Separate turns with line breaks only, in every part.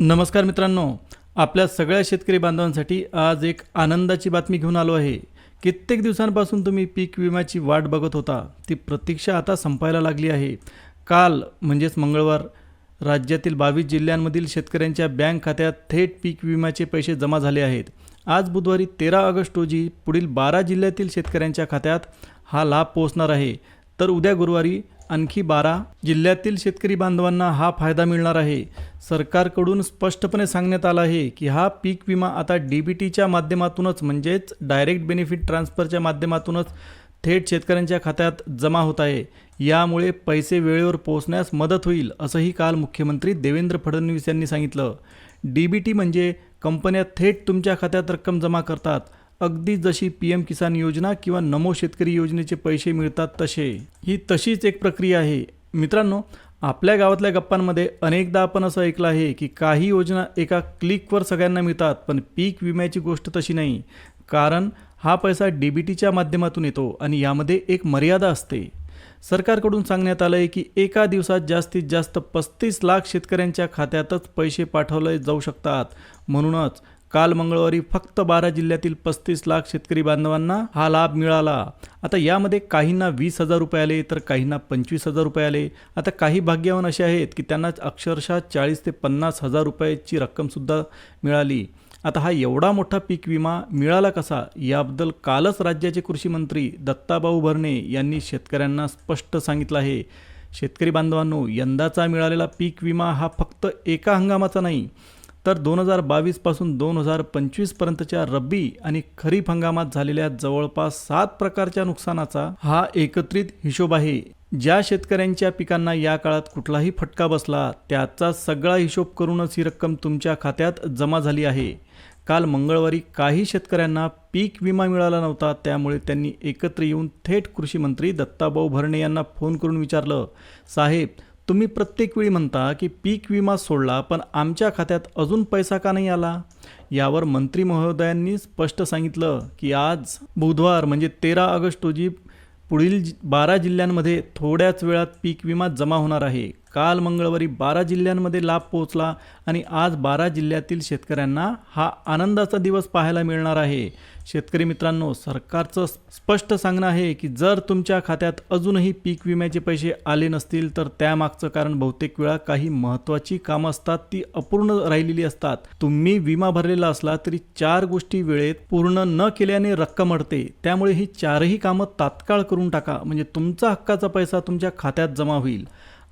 नमस्कार मित्रांनो आपल्या सगळ्या शेतकरी बांधवांसाठी आज एक आनंदाची बातमी घेऊन आलो आहे. कित्येक दिवसांपासून तुम्ही पीक विम्याची वाट बघत होता. ती प्रतीक्षा आता संपायला लागली आहे. काल म्हणजेच मंगळवार राज्यातील बावीस जिल्ह्यांमधील शेतकऱ्यांच्या बँक खात्यात थेट पीक विम्याचे पैसे जमा झाले आहेत. आज बुधवारी तेरा ऑगस्ट रोजी पुढील बारा जिल्ह्यातील शेतकऱ्यांच्या खात्यात हा लाभ पोहोचणार आहे. तर उद्या गुरुवारी आणखी बारा. जिल्ह्यातील शेतकरी बांधवांना हा फायदा मिळणार आहे. सरकारकडून स्पष्टपणे सांगण्यात आलं आहे की हा पीक विमा आता डी बी टीच्या माध्यमातूनच म्हणजेच डायरेक्ट बेनिफिट ट्रान्सफरच्या माध्यमातूनच थेट शेतकऱ्यांच्या खात्यात जमा होत आहे. यामुळे पैसे वेळेवर पोहोचण्यास मदत होईल असंही काल मुख्यमंत्री देवेंद्र फडणवीस यांनी सांगितलं. डी बी टी म्हणजे कंपन्या थेट तुमच्या खात्यात रक्कम जमा करतात. अगदी जशी पी एम किसान योजना किंवा नमो शेतकरी योजनेचे पैसे मिळतात तसे. ही तशीच एक प्रक्रिया आहे. मित्रांनो आपल्या गावातल्या गप्पांमध्ये अनेकदा आपण असं ऐकलं आहे की काही योजना एका क्लिकवर सगळ्यांना मिळतात पण पीक विम्याची गोष्ट तशी नाही. कारण हा पैसा डी बी टीच्या माध्यमातून येतो आणि यामध्ये एक मर्यादा असते. सरकारकडून सांगण्यात आलं आहे की एका दिवसात जास्तीत जास्त पस्तीस लाख शेतकऱ्यांच्या खात्यातच पैसे पाठवले जाऊ शकतात. म्हणूनच काल मंगळवारी फक्त बारा जिल्ह्यातील पस्तीस लाख शेतकरी बांधवांना हा लाभ मिळाला. आता यामध्ये काहींना वीस हजार रुपये आले तर काहींना पंचवीस हजार रुपये आले. आता काही भाग्यवान असे आहेत की त्यांना अक्षरशः चाळीस ते पन्नास हजार रुपयाची रक्कमसुद्धा मिळाली. आता हा एवढा मोठा पीक विमा मिळाला कसा? याबद्दल कालच राज्याचे कृषी मंत्री दत्ताभाऊ भरणे यांनी शेतकऱ्यांना स्पष्ट सांगितलं आहे. शेतकरी बांधवांनो यंदाचा मिळालेला पीक विमा हा फक्त एका हंगामाचा नाही तर दोन हजार बावीसपासून दोन हजार पंचवीसपर्यंतच्या रब्बी आणि खरीप हंगामात झालेल्या जवळपास सात प्रकारच्या नुकसानाचा हा एकत्रित हिशोब आहे. ज्या शेतकऱ्यांच्या पिकांना या काळात कुठलाही फटका बसला त्याचा सगळा हिशोब करूनच ही रक्कम तुमच्या खात्यात जमा झाली आहे. काल मंगळवारी काही शेतकऱ्यांना पीक विमा मिळाला नव्हता त्यामुळे त्यांनी एकत्र येऊन थेट कृषी मंत्री दत्ताभाऊ भरणे यांना फोन करून विचारलं. साहेब तुम्ही प्रत्येक वेळी म्हणता की पीक विमा सोडला पण आमच्या खात्यात अजून पैसा का नाही आला? यावर मंत्री महोदयांनी स्पष्ट सांगितलं की आज बुधवार म्हणजे तेरा ऑगस्ट रोजी पुढील जि- बारा जिल्ह्यांमध्ये थोड्याच वेळात पीक विमा जमा होणार आहे. काल मंगळवारी बारा जिल्ह्यांमध्ये लाभ पोहोचला आणि आज बारा जिल्ह्यातील शेतकऱ्यांना हा आनंदाचा दिवस पाहायला मिळणार आहे. शेतकरी मित्रांनो सरकारचं स्पष्ट सांगणं आहे की जर तुमच्या खात्यात अजूनही पीक विम्याचे पैसे आले नसतील तर त्यामागचं कारण बहुतेक वेळा काही महत्त्वाची कामं असतात ती अपूर्ण राहिलेली असतात. तुम्ही विमा भरलेला असला तरी चार गोष्टी वेळेत पूर्ण न केल्याने रक्कम अडते. त्यामुळे ही चारही कामं तात्काळ करून टाका. म्हणजे तुमचा हक्काचा पैसा तुमच्या खात्यात जमा होईल.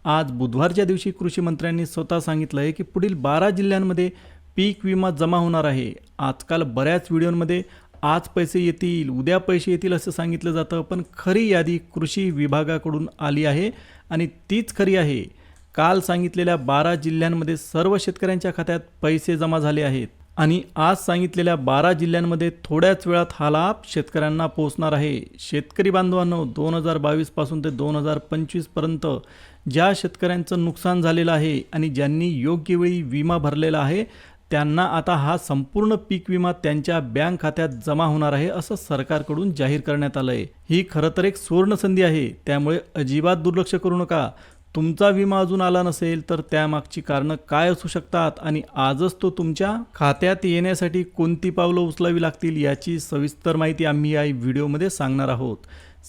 आज बुधवारच्या दिवशी कृषी मंत्र्यांनी स्वतः सांगितलं आहे की पुढील बारा जिल्ह्यांमध्ये पीक विमा जमा होणार आहे. आजकाल बऱ्याच व्हिडिओमध्ये आज पैसे येतील उद्या पैसे येतील असं सांगितलं जातं पण खरी यादी कृषी विभागाकडून आली आहे आणि तीच खरी आहे. काल सांगितलेल्या बारा जिल्ह्यांमध्ये सर्व शेतकऱ्यांच्या खात्यात पैसे जमा झाले आहेत आणि आज सांगितलेल्या बारा जिल्ह्यांमध्ये थोड्याच वेळात हा लाभ शेतकऱ्यांना पोहोचणार आहे. शेतकरी बांधवांनो दोन हजार बावीसपासून ते दोन हजार पंचवीसपर्यंत ज्या शेतकऱ्यांचं नुकसान झालेलं आहे आणि ज्यांनी योग्य वेळी विमा भरलेला आहे त्यांना आता हा संपूर्ण पीक विमा त्यांच्या बँक खात्यात जमा होणार आहे असं सरकारकडून जाहीर करण्यात आलं आहे ही खरं तर एक सुवर्ण संधी आहे. त्यामुळे अजिबात दुर्लक्ष करू नका. तुमचा विमा अजून आला नसेल तर त्यामागची कारणं काय असू शकतात आणि आजच तो तुमच्या खात्यात येण्यासाठी कोणती पावलं उचलावी लागतील याची सविस्तर माहिती आम्ही या व्हिडिओमध्ये सांगणार आहोत.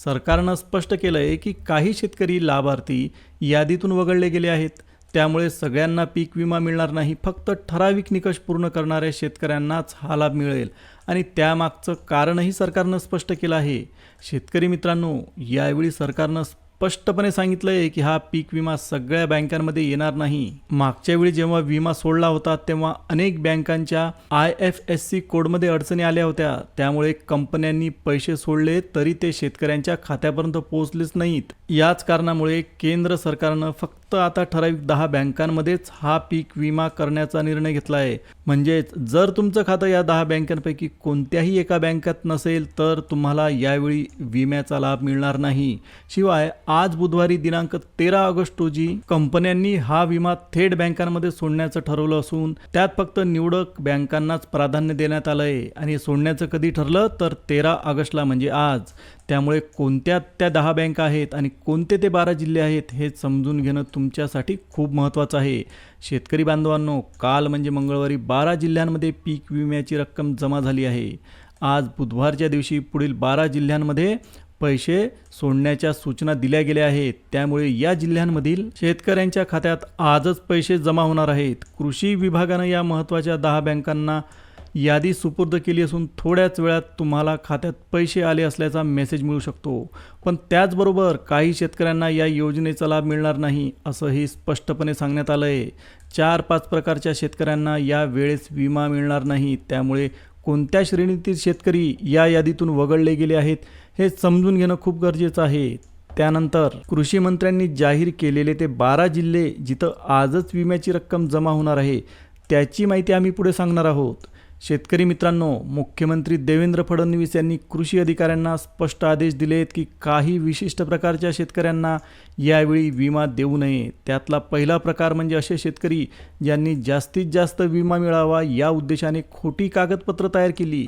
सरकारनं स्पष्ट केलं आहे की काही शेतकरी लाभार्थी यादीतून वगळले गेले आहेत. त्यामुळे सगळ्यांना पीक विमा मिळणार नाही फक्त ठराविक निकष पूर्ण करणाऱ्या शेतकऱ्यांनाच हा लाभ मिळेल. आणि त्यामागचं कारणही सरकारनं स्पष्ट केलं आहे. शेतकरी मित्रांनो यावेळी सरकारनं स्पष्टपणे सांगितलं आहे की हा पीक विमा सगळ्या बँकांमध्ये येणार नाही. मागच्या वेळी जेव्हा विमा सोडला होता तेव्हा अनेक बँकांच्या आय एफ एस सी कोडमध्ये अडचणी आल्या होत्या. त्यामुळे कंपन्यांनी पैसे सोडले तरी ते शेतकऱ्यांच्या खात्यापर्यंत पोहोचलेच नाहीत. याच कारणामुळे केंद्र सरकारनं फक्त फक्त आता ठराविक दहा बँकांमध्येच हा पीक विमा करण्याचा निर्णय घेतला आहे म्हणजेच जर तुमचं खातं या दहा बँकांपैकी कोणत्याही एका बँकात नसेल तर तुम्हाला यावेळी विम्याचा लाभ मिळणार नाही. शिवाय आज बुधवारी दिनांक तेरा ऑगस्ट रोजी कंपन्यांनी हा विमा थेट बँकांमध्ये सोडण्याचं ठरवलं असून त्यात फक्त निवडक बँकांनाच प्राधान्य देण्यात आलं आहे आणि सोडण्याचं कधी ठरलं तर तेरा ऑगस्टला म्हणजे आज. त्यामुळे कोणत्या त्या दहा बँका आहेत आणि कोणते ते बारा जिल्हे आहेत हे समजून घेणं तुमच्यासाठी खूप महत्त्वाचं आहे. शेतकरी बांधवांनो काल म्हणजे मंगळवारी बारा जिल्ह्यांमध्ये पीक विम्याची रक्कम जमा झाली आहे. आज बुधवारच्या दिवशी पुढील बारा जिल्ह्यांमध्ये पैसे सोडण्याच्या सूचना दिल्या गेल्या आहेत. त्यामुळे या जिल्ह्यांमधील शेतकऱ्यांच्या खात्यात आजच पैसे जमा होणार आहेत. कृषी विभागानं या महत्त्वाच्या दहा बँकांना यादी सुपूर्द केली असून थोड्याच वेळात तुम्हाला खात्यात पैसे आले असल्याचा मेसेज मिळू शकतो. पण त्याचबरोबर काही शेतकऱ्यांना या योजनेचा लाभ मिळणार नाही असंही स्पष्टपणे सांगण्यात आलं आहे चार पाच प्रकारच्या शेतकऱ्यांना या वेळेस विमा मिळणार नाही. त्यामुळे कोणत्या श्रेणीतील शेतकरी या यादीतून वगळले गेले आहेत हे समजून घेणं खूप गरजेचं आहे. त्यानंतर कृषी मंत्र्यांनी जाहीर केलेले ते बारा जिल्हे जिथं आजच विम्याची रक्कम जमा होणार आहे त्याची माहिती आम्ही पुढे सांगणार आहोत. शेतकरी मित्रांनो मुख्यमंत्री देवेंद्र फडणवीस यांनी कृषी अधिकाऱ्यांना स्पष्ट आदेश दिले आहेत की काही विशिष्ट प्रकारच्या शेतकऱ्यांना यावेळी विमा देऊ नये. त्यातला पहिला प्रकार म्हणजे असे शेतकरी ज्यांनी जास्तीत जास्त विमा मिळावा या उद्देशाने खोटी कागदपत्र तयार केली.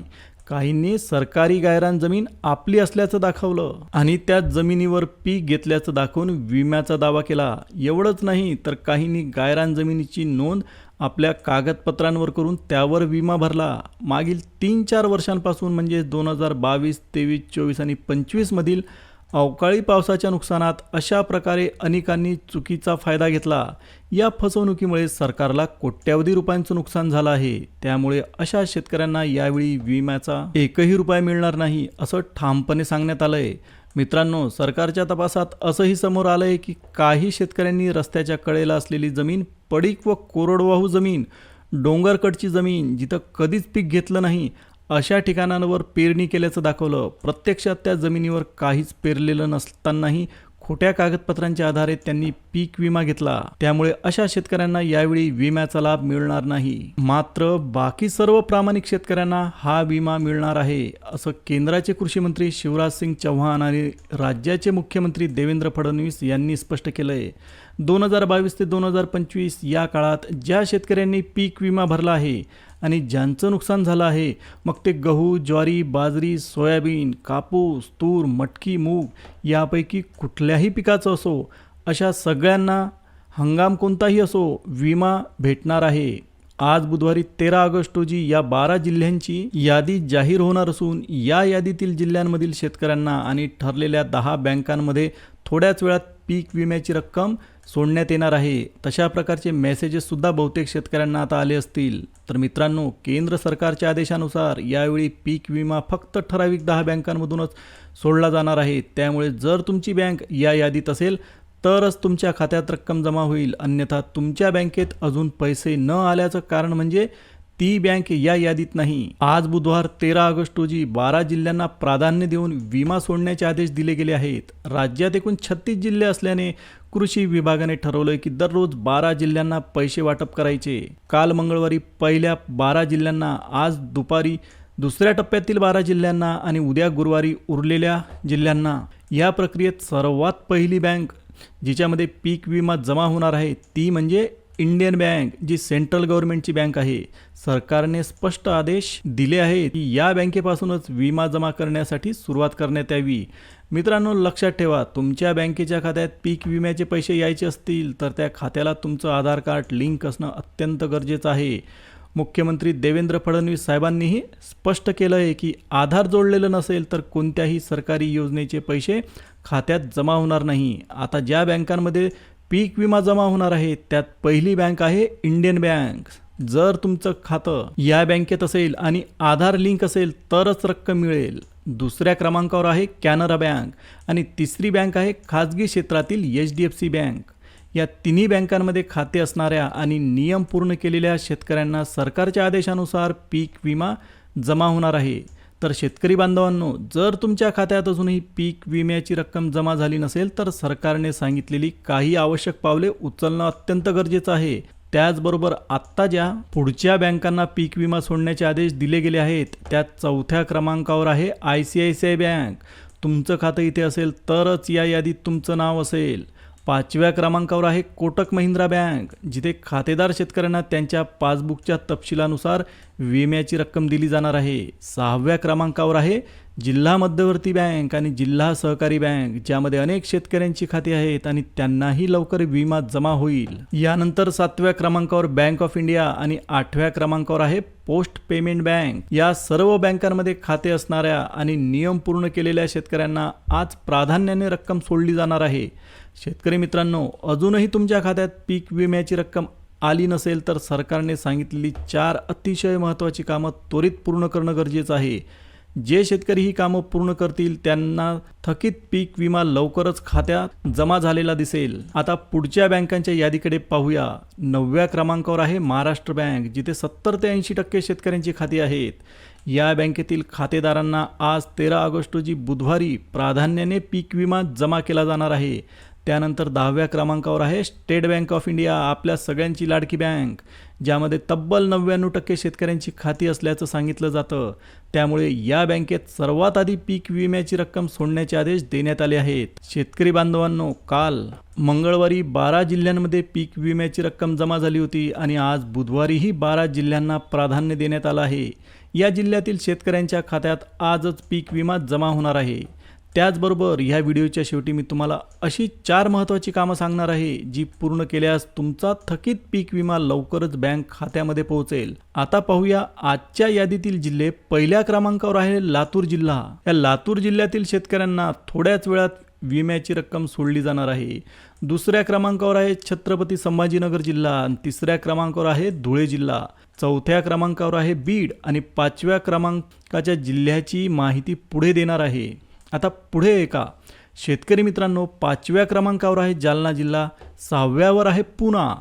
काहींनी सरकारी गायरान जमीन आपली असल्याचं दाखवलं आणि त्या जमिनीवर पीक घेतल्याचं दाखवून विम्याचा दावा केला. एवढंच नाही तर काहींनी गायरान जमिनीची नोंद आपल्या कागदपत्रांवर करून त्यावर विमा भरला. मागील तीन चार वर्षांपासून म्हणजे दोन हजार बावीस तेवीस चोवीस आणि पंचवीसमधील अवकाळी पावसाच्या नुकसानात अशा प्रकारे अनेकांनी चुकीचा फायदा घेतला. या फसवणुकीमुळे सरकारला कोट्यावधी रुपयांचं नुकसान झालं आहे. त्यामुळे अशा शेतकऱ्यांना यावेळी विम्याचा एकही रुपया मिळणार नाही असं ठामपणे सांगण्यात आलं आहे मित्रांनो सरकारच्या तपासात असंही समोर आलं आहे की काही शेतकऱ्यांनी रस्त्याच्या कडेला असलेली जमीन पडीक व कोरडवाहू जमीन डोंगरकडची जमीन जिथं कधीच पीक घेतलं नाही अशा ठिकाणांवर पेरणी केल्याचं दाखवलं. प्रत्यक्षात त्या जमिनीवर काहीच पेरलेलं नसतानाही खोट्या कागदपत्रांच्या आधारे त्यांनी पीक विमा घेतला. त्यामुळे अशा शेतकऱ्यांना यावेळी विम्याचा लाभ मिळणार नाही. मात्र बाकी सर्व प्रामाणिक शेतकऱ्यांना हा विमा मिळणार आहे असं केंद्राचे कृषी मंत्री शिवराज सिंग चौहान आणि राज्याचे मुख्यमंत्री देवेंद्र फडणवीस यांनी स्पष्ट केलंय. दोन हजार बावीस ते दोन हजार पंचवीस या काळात ज्या शेतकऱ्यांनी पीक विमा भरला आहे आणि ज्यांचं नुकसान झालं आहे मग ते गहू ज्वारी बाजरी सोयाबीन कापूस तूर मटकी मूग यापैकी कुठल्याही पिकाचं असो अशा सगळ्यांना हंगाम कोणताही असो विमा भेटणार आहे. आज बुधवारी तेरा ऑगस्ट रोजी या बारा जिल्ह्यांची यादी जाहीर होणार असून या यादीतील जिल्ह्यांमधील शेतकऱ्यांना आणि ठरलेल्या दहा बँकांमध्ये थोड्याच वेळात पीक विम्याची रक्कम सोडण्यात येणार आहे. तशा प्रकारचे मेसेजेससुद्धा बहुतेक शेतकऱ्यांना आता आले असतील. तर मित्रांनो केंद्र सरकारच्या आदेशानुसार यावेळी पीक विमा फक्त ठराविक दहा बँकांमधूनच सोडला जाणार आहे. त्यामुळे जर तुमची बँक या यादीत असेल तरच तुमच्या खात्यात रक्कम जमा होईल. अन्यथा तुमच्या बँकेत अजून पैसे न आल्याचं कारण म्हणजे ती बँक या यादीत नाही. आज बुधवार तेरा ऑगस्ट रोजी बारा जिल्ह्यांना प्राधान्य देऊन विमा सोडण्याचे आदेश दिले गेले आहेत. राज्यात एकूण छत्तीस जिल्हे असल्याने कृषी विभागाने ठरवलंय की दररोज बारा जिल्ह्यांना पैसे वाटप करायचे. काल मंगळवारी पहिल्या बारा जिल्ह्यांना आज दुपारी दुसऱ्या टप्प्यातील बारा जिल्ह्यांना आणि उद्या गुरुवारी उरलेल्या जिल्ह्यांना. या प्रक्रियेत सर्वात पहिली बँक जिच्यामध्ये पीक विमा जमा होणार आहे ती म्हणजे इंडियन बँक जी सेंट्रल गव्हर्नमेंटची बँक आहे सरकारने स्पष्ट आदेश दिले आहेत की या बँकेपासूनच विमा जमा करण्यासाठी सुरुवात करण्यात यावी. मित्रांनो लक्षात ठेवा तुमच्या बँकेच्या खात्यात पीक विम्याचे पैसे यायचे असतील तर त्या खात्याला तुमचं आधार कार्ड लिंक असणं अत्यंत गरजेचं आहे. मुख्यमंत्री देवेंद्र फडणवीस साहेबांनीही स्पष्ट केलं आहे की आधार जोडलेलं नसेल तर कोणत्याही सरकारी योजनेचे पैसे खात्यात जमा होणार नाही. आता ज्या बँकांमध्ये पीक विमा जमा होणार आहे. त्यात पहिली बँक आहे इंडियन बँक. जर तुमचं खातं या बँकेत असेल आणि आधार लिंक असेल तरच रक्कम मिळेल. दुसऱ्या क्रमांकावर आहे कॅनरा बँक आणि तिसरी बँक आहे खाजगी क्षेत्रातील H D F C bank. या तिन्ही बँकांमध्ये खाते असणाऱ्या आणि नियम पूर्ण केलेल्या शेतकऱ्यांना सरकारच्या आदेशानुसार पीक विमा जमा होणार आहे. तर शेतकरी बांधवांनो जर तुमच्या खात्यात अजूनही पीक विम्याची रक्कम जमा झाली नसेल तर सरकारने सांगितलेली काही आवश्यक पावले उचलणं अत्यंत गरजेचं आहे. त्याचबरोबर आत्ता ज्या पुढच्या बँकांना पीक विमा सोडण्याचे आदेश दिले गेले आहेत त्यात चौथ्या क्रमांकावर आहे I C I C I bank. तुमचं खातं इथे असेल तरच या यादीत तुमचं नाव असेल. पाचव्या क्रमांकावर आहे कोटक महिंद्रा बँक जिथे खातेदार शेतकऱ्यांना त्यांच्या पासबुकच्या तपशिलानुसार विम्याची रक्कम दिली जाणार आहे. सहाव्या क्रमांकावर आहे जिल्हा मध्यवर्ती बँक आणि जिल्हा सहकारी बँक ज्यामध्ये अनेक शेतकऱ्यांची खाती आहेत आणि त्यांनाही लवकर विमा जमा होईल. यानंतर सातव्या क्रमांकावर बँक ऑफ इंडिया आणि आठव्या क्रमांकावर आहे पोस्ट पेमेंट बँक. या सर्व बँकांमध्ये खाते असणाऱ्या आणि नियम पूर्ण केलेल्या शेतकऱ्यांना आज प्राधान्याने रक्कम सोडली जाणार आहे. शेतकरी मित्रांनो अजूनही तुमच्या खात्यात पीक विम्याची रक्कम आली नसेल तर सरकारने सांगितलेली चार अतिशय महत्त्वाची कामं त्वरित पूर्ण करणं गरजेचं आहे. जे शेतकरी ही कामं पूर्ण करतील त्यांना थकीत पीक विमा लवकरच खात्यात जमा झालेला दिसेल. आता पुढच्या बँकांच्या यादीकडे पाहूया. नवव्या क्रमांकावर आहे महाराष्ट्र बँक जिथे सत्तर ते ऐंशी टक्के शेतकऱ्यांची खाती आहेत. या बँकेतील खातेदारांना आज तेरा ऑगस्ट रोजी बुधवारी प्राधान्याने पीक विमा जमा केला जाणार आहे. त्यानंतर दहाव्या क्रमांकावर आहे स्टेट बँक ऑफ इंडिया आपल्या सगळ्यांची लाडकी बँक ज्यामध्ये तब्बल नव्याण्णव टक्के शेतकऱ्यांची खाती असल्याचं सांगितलं जातं. त्यामुळे या बँकेत सर्वात आधी पीक विम्याची रक्कम सोडण्याचे आदेश देण्यात आले आहेत. शेतकरी बांधवांनो काल मंगळवारी बारा जिल्ह्यांमध्ये पीक विम्याची रक्कम जमा झाली होती आणि आज बुधवारीही बारा जिल्ह्यांना प्राधान्य देण्यात आलं आहे. या जिल्ह्यातील शेतकऱ्यांच्या खात्यात आजच पीक विमा जमा होणार आहे. त्याचबरोबर ह्या व्हिडिओच्या शेवटी मी तुम्हाला अशी चार महत्त्वाची कामं सांगणार आहे जी पूर्ण केल्यास तुमचा थकीत पीक विमा लवकरच बँक खात्यामध्ये पोहोचेल. आता पाहूया आजच्या यादीतील जिल्हे. पहिल्या क्रमांकावर आहे लातूर जिल्हा. या लातूर जिल्ह्यातील शेतकऱ्यांना थोड्याच वेळात विम्याची रक्कम सोडली जाणार आहे. दुसऱ्या क्रमांकावर आहे छत्रपती संभाजीनगर जिल्हा. आणि तिसऱ्या क्रमांकावर आहे धुळे जिल्हा. चौथ्या क्रमांकावर आहे बीड. आणि पाचव्या क्रमांकाच्या जिल्ह्याची माहिती पुढे देणार आहे. आता पुढे एका शेतकरी मित्रांनो पाचव्या क्रमांकावर आहे जालना जिल्हा सहाव्यावर आहे पुणा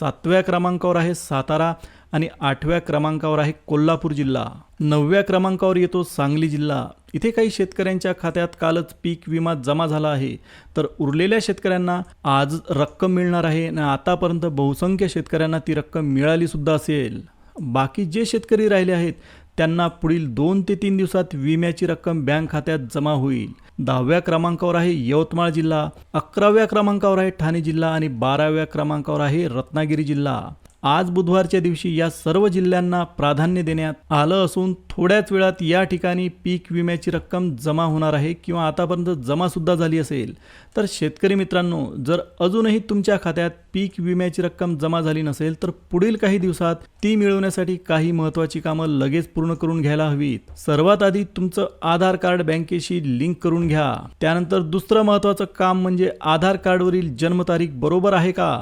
सातव्या क्रमांकावर आहे सातारा आणि आठव्या क्रमांकावर आहे कोल्हापूर जिल्हा. नवव्या क्रमांकावर येतो सांगली जिल्हा. इथे काही शेतकऱ्यांच्या खात्यात कालच पीक विमा जमा झाला आहे. तर उरलेल्या शेतकऱ्यांना आज रक्कम मिळणार आहे आणि आतापर्यंत बहुसंख्य शेतकऱ्यांना ती रक्कम मिळाली सुद्धा असेल. बाकी जे शेतकरी राहिले आहेत त्यांना पुढील दोन ते तीन दिवसात विम्याची रक्कम बँक खात्यात जमा होईल. दहाव्या क्रमांकावर आहे यवतमाळ जिल्हा अकराव्या क्रमांकावर आहे ठाणे जिल्हा आणि बाराव्या क्रमांकावर आहे रत्नागिरी जिल्हा. आज बुधवारच्या दिवशी या सर्व जिल्ह्यांना प्राधान्य देण्यात आलं असून थोड्याच वेळात या ठिकाणी पीक विम्याची रक्कम जमा होणार आहे किंवा आतापर्यंत जमासुद्धा झाली असेल. तर शेतकरी मित्रांनो जर अजूनही तुमच्या खात्यात पीक विम्याची रक्कम जमा झाली नसेल तर पुढील काही दिवसात ती मिळवण्यासाठी काही महत्त्वाची कामं लगेच पूर्ण करून घ्यायला हवीत. सर्वात आधी तुमचं आधार कार्ड बँकेशी लिंक करून घ्या. त्यानंतर दुसरं महत्त्वाचं काम म्हणजे आधार कार्डवरील जन्मतारीख बरोबर आहे का?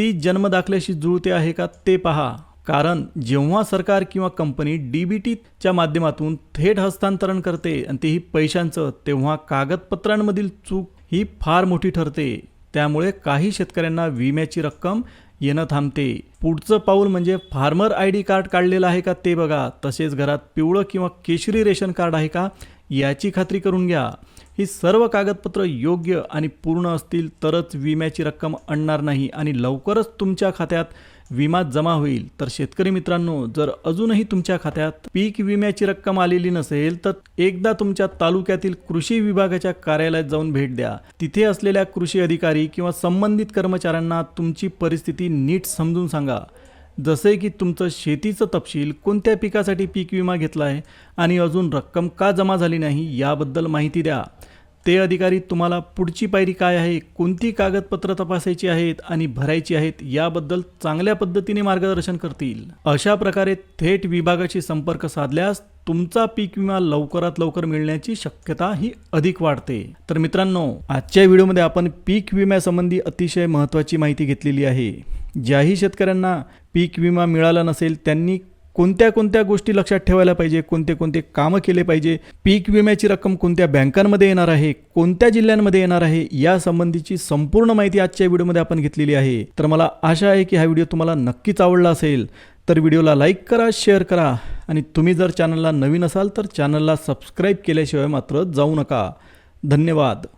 ती जन्मदाखल्याशी जुळते आहे का ते पहा. कारण जेव्हा सरकार किंवा कंपनी डी बी टीच्या माध्यमातून थेट हस्तांतरण करते आणि तेही पैशांचं तेव्हा कागदपत्रांमधील चूक ही फार मोठी ठरते. त्यामुळे काही शेतकऱ्यांना विम्याची रक्कम येणं थांबते. पुढचं पाऊल म्हणजे फार्मर आय डी कार्ड काढलेलं आहे का ते बघा. तसेच घरात पिवळं किंवा केशरी रेशन कार्ड आहे का याची खात्री करून घ्या. ही सर्व कागदपत्र योग्य आणि पूर्ण असतील तरच विम्याची रक्कम आणणार नाही आणि लवकरच तुमच्या खात्यात विमा जमा होईल. तर शेतकरी मित्रांनो जर अजूनही तुमच्या खात्यात पीक विम्याची रक्कम आलेली नसेल तर एकदा तुमच्या तालुक्यातील कृषी विभागाच्या कार्यालयात जाऊन भेट द्या. तिथे असलेल्या कृषी अधिकारी किंवा संबंधित कर्मचाऱ्यांना तुमची परिस्थिती नीट समजून सांगा. जसे की तुमचं शेतीचं तपशील कोणत्या पिकासाठी पीक विमा घेतला आहे आणि अजून रक्कम का जमा झाली नाही याबद्दल माहिती द्या. ते अधिकारी तुम्हाला पुढची पायरी काय आहे कोणती कागदपत्र तपासायची आहेत आणि भरायची आहेत याबद्दल चांगल्या पद्धतीने मार्गदर्शन करतील. अशा प्रकारे थेट विभागाशी संपर्क साधल्यास तुमचा पीक विमा लवकरात लवकर मिळण्याची शक्यता ही अधिक वाढते. तर मित्रांनो आजच्या व्हिडिओमध्ये आपण पीक विम्यासंबंधी अतिशय महत्त्वाची माहिती घेतलेली आहे. ज्याही शेतकऱ्यांना पीक विमा मिळाला नसेल त्यांनी कोणत्या कोणत्या गोष्टी लक्षात ठेवायला पाहिजे कोणते कोणते कामं केले पाहिजे पीक विम्याची रक्कम कोणत्या बँकांमध्ये येणार आहे कोणत्या जिल्ह्यांमध्ये येणार आहे या संबंधीची संपूर्ण माहिती आजच्या व्हिडिओमध्ये आपण घेतलेली आहे. तर मला आशा आहे की हा व्हिडिओ तुम्हाला नक्कीच आवडला असेल. तर व्हिडिओला लाईक करा शेअर करा आणि तुम्ही जर चॅनलला नवीन असाल तर चॅनलला सबस्क्राईब केल्याशिवाय मात्र जाऊ नका. धन्यवाद.